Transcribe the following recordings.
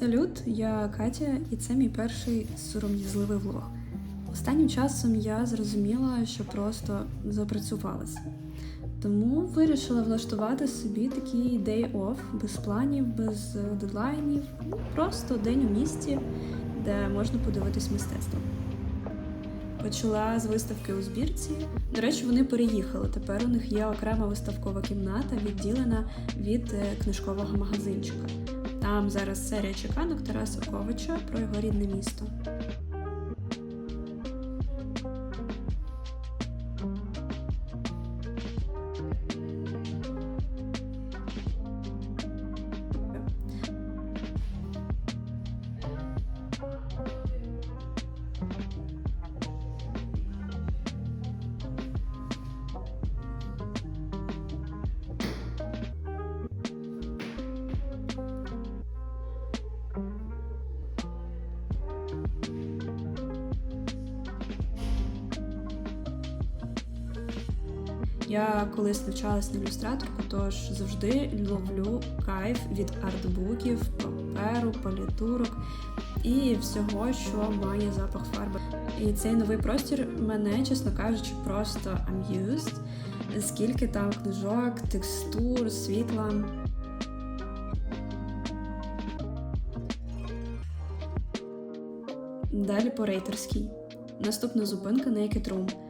Салют, я Катя, і це мій перший сором'язливий влог. Останнім часом я зрозуміла, що просто запрацювалась. Тому вирішила влаштувати собі такий day off, без планів, без е, дедлайнів, Ну, просто день у місті, де можна подивитись мистецтво. Почала з виставки у збірці. До речі, вони переїхали. Тепер у них є окрема виставкова кімната, відділена від е, книжкового магазинчика. Там зараз серія чеканок Тараса Ковича про його рідне місто. Я колись навчалась на ілюстраторку, тож завжди ловлю кайф від артбуків, паперу, палітурок і всього, що має запах фарби. І цей новий простір мене, чесно кажучи, просто amused. Скільки там книжок, текстур, світла. Далі по рейтерській. Наступна зупинка Naked Room.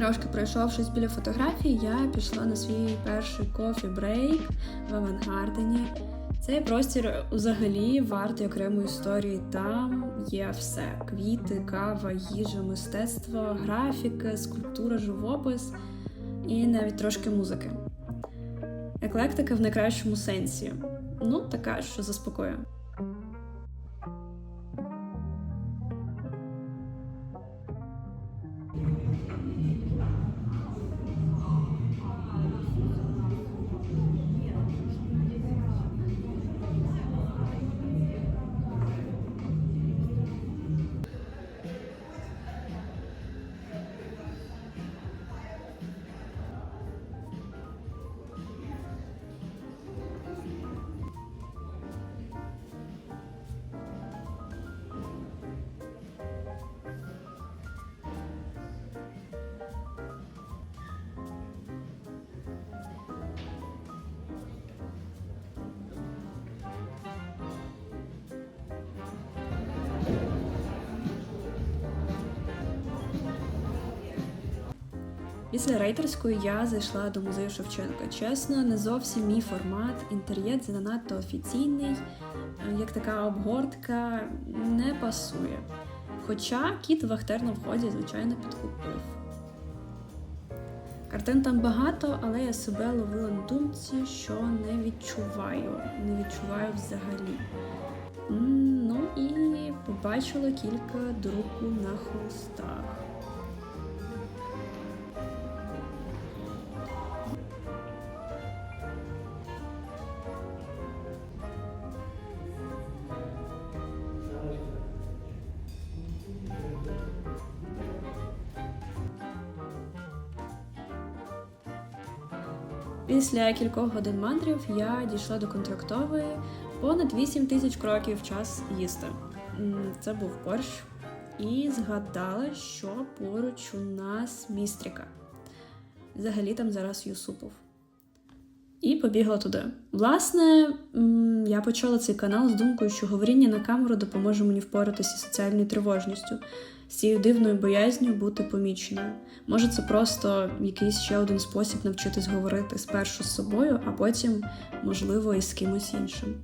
Трошки пройшовшись біля фотографій, я пішла на свій перший кофі брейк в авангардені. Цей простір взагалі вартий окремої історії. Там є все: квіти, кава, їжа, мистецтво, графіка, скульптура, живопис і навіть трошки музики. Еклектика в найкращому сенсі. Ну, така, що заспокоює. Після рейтерської я зайшла до музею Шевченка. Чесно, не зовсім мій формат. Інтер'єр занадто офіційний, е, як така обгортка не пасує. Хоча кіт Вахтер на вході, звичайно, підкупив. Картин там багато, але я себе ловила на думці, що не відчуваю. Не відчуваю взагалі. Ну і побачила кілька друку на холстах. Після кількох годин мандрів я дійшла до контрактової понад 8 тисяч кроків час їсти. Це був борщ. І згадала, що поруч у нас містріка. Взагалі там зараз Юсупов. І побігла туди. Власне, я почала цей канал з думкою, що говоріння на камеру допоможе мені впоратися з соціальною тривожністю, з цією дивною боязню бути поміченою. Може, це просто якийсь ще один спосіб навчитись говорити спершу з собою, а потім, можливо, і з кимось іншим.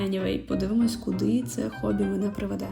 Anyway, подивимось, куди це хобі мене приведе.